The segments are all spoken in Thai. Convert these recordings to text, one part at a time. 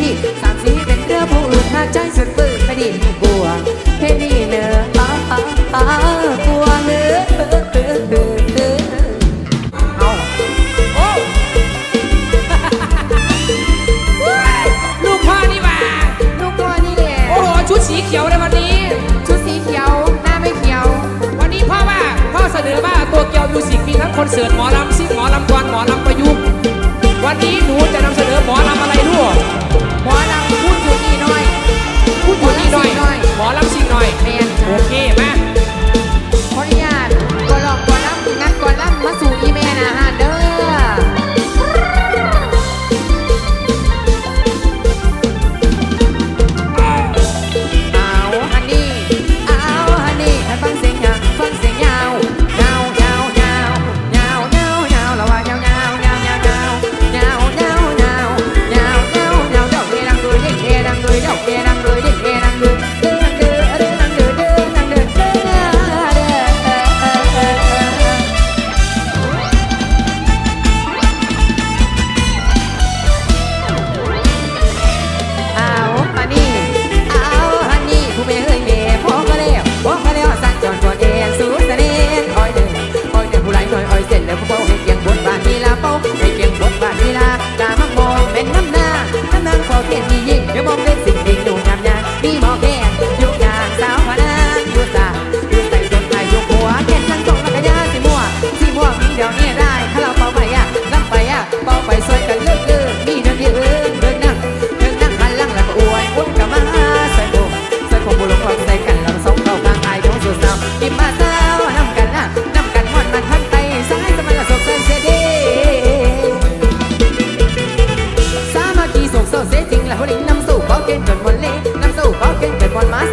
พี่สามสีเป็นเรือพงลูกหน้าใจสุดปืนไม่ดีบัวเฮ้นี่เนออ้าอ้อ้าบัวเนื้อเาโอ้ลูกพ่อนี่หว่าลูกตัวนี่แหละโอ้โหชุดสีเขียวในวันนี้ ชุดสีเขียวหน้าไม่เขียว วันนี้พ่อว่าพ่อเสนอว่าตัวเกียวมิสิมีทั้งคนเสิร์ตหมอลำ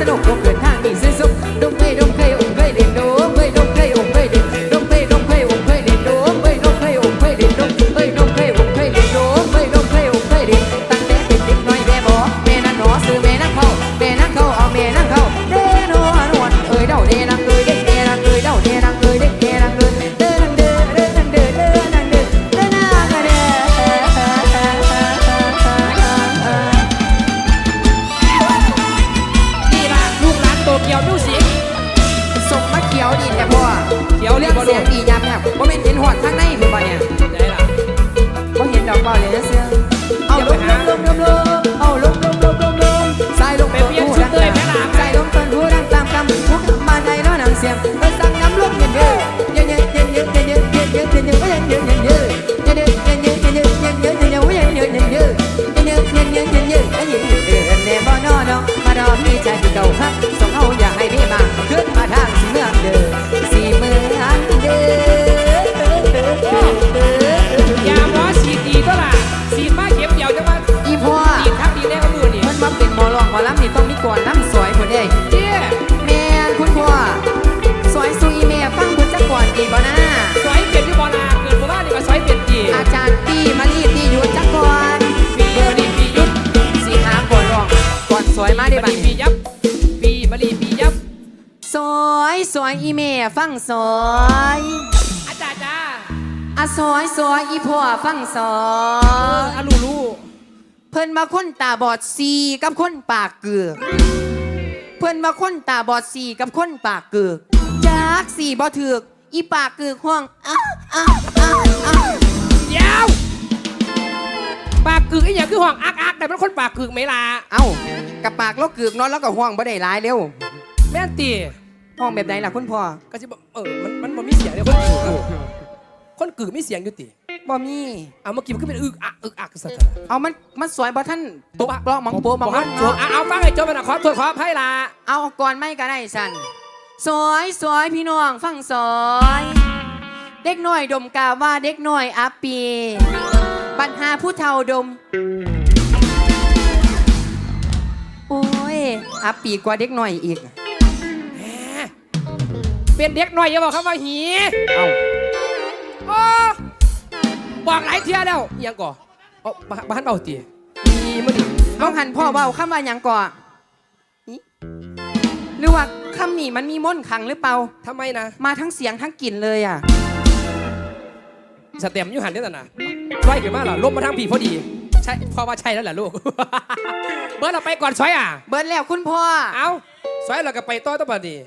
sẽ đổ cuộc ซอยอีเมฟังซอยอาจารย์จ้าอะซอยซอยอีพ่อฟังซอเออยอาลูลูเพิ่นมาคนตาบอดสีกับคนปากเกือกเพิ่นมาคนตาบอดสีกับคนปากเกือกจากสีบ่ถือกอีปากเกือกห้องอ้าอ้าอ้าอ้าเดี๋ยวปากกึกไอ้อย่างคือห่วงอักอักแต่เป็นคนปากกึกไหมล่ะเอ้ากับปากเราเกือกเนอนแล้วก็ห้องบ่ได้หลายเร็ว แม่นตี ห้องแบบไหนล่ะคุณพ่อก็จะบอกเออมันมันมันมีเสียงเนี่ยคนกึกอยู่คนกึกมีเสียงอยู่ติบ่มีอะเมื่อกี้มันก็เป็นอึกอักอึกอักสัตว์เอามันมันสวยบ่ท่านตกปลอกมังโปมังมัมันนเนาะเนาะเอาฟังไอ้โจมันนะขอตรวจขอให้ล่ะเอาก่อนไม่ก็ได้สันสวยสวยพี่น้องฟังสอยเด็กน้อยดมกาว่าเด็กน้อยอาปีปัญหาผู้เฒ่าดม โอ้ยอาปีกว่าเด็กน้อยอีกแหม เป็นเด็กหน่อยอย่าบอกคำว่าหีเอาโอ้บอกหลายเที่ยแล้วอิหยังก่อเอาบ้านบ้านเบาตีมีมันดิน้องหันพ่อเบาคำว่าหยังก่ออิหรือว่าคำนี้มันมีม่นต์ขังหรือเปล่า ทำไมนะมาทั้งเสียงทั้งกลิ่นเลยอะ สเต็มอยู่หันเนี่ยนะไล่เกี่ยวมากเหรอลบมาทางผีพอดี ใช่พอว่าใช่แล้วแหละลูก เบิร์ดเราไปก่อนซอยอะ เบิร์ดแล้วคุณพ่อ เอาซอยเราก็ไปต่อต้องบัดนี้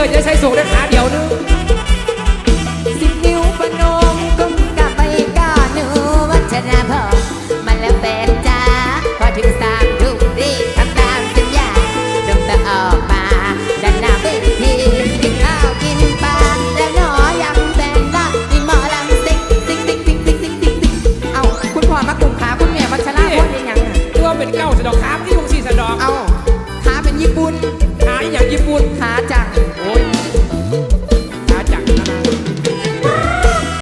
ซอร์จะใช้สูงได้ขาเดียวนึง